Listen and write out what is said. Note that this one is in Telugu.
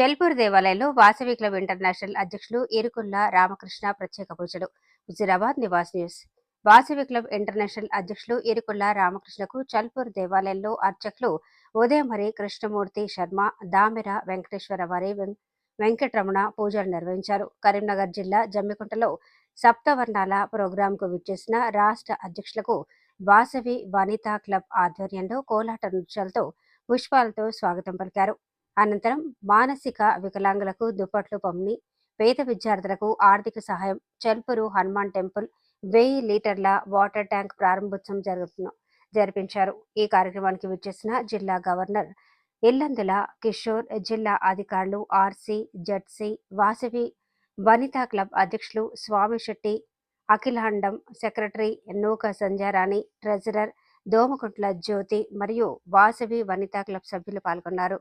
చెల్పూర్ దేవాలయంలో వాసవి క్లబ్ ఇంటర్నేషనల్ అధ్యక్షులు ఇరుకుల్లా రామకృష్ణ ప్రత్యేక పూజలు. Huzurabad Nivas news. Vasavi club international అధ్యక్షులు ఇరుకుల్లా రామకృష్ణకు చల్పూర్ దేవాలయంలో అర్చకులు ఉదయమరి కృష్ణమూర్తి శర్మ దామెర వెంకటేశ్వర వారి వెం- వెంకటరమణ పూజలు నిర్వహించారు. కరీంనగర్ జిల్లా జమ్మికుంటలో సప్తవర్ణాల ప్రోగ్రాంకు విచ్చేసిన రాష్ట్ర అధ్యక్షులకు వాసవి వనితా క్లబ్ ఆధ్వర్యంలో కోలాట నృత్యాలతో పుష్పాలతో స్వాగతం పలికారు. అనంతరం మానసిక వికలాంగులకు దుప్పట్లు పంపిణీ పేద విద్యార్థులకు ఆర్థిక సహాయం చెల్పూరు హనుమాన్ టెంపుల్ వెయ్యి లీటర్ల వాటర్ ట్యాంక్ ప్రారంభోత్సవం జరుగుతున్న జరిపించారు. ఈ కార్యక్రమానికి విచ్చేసిన జిల్లా గవర్నర్ ఇల్లందుల కిషోర్ జిల్లా అధికారులు RC ZC Vasavi Vanitha club అధ్యక్షులు స్వామి శెట్టి అఖిలాండం సెక్రటరీ నూక సంజారాణి ట్రెజరర్ దోమకుంట్ల జ్యోతి మరియు వాసవి వనితా క్లబ్ సభ్యులు పాల్గొన్నారు.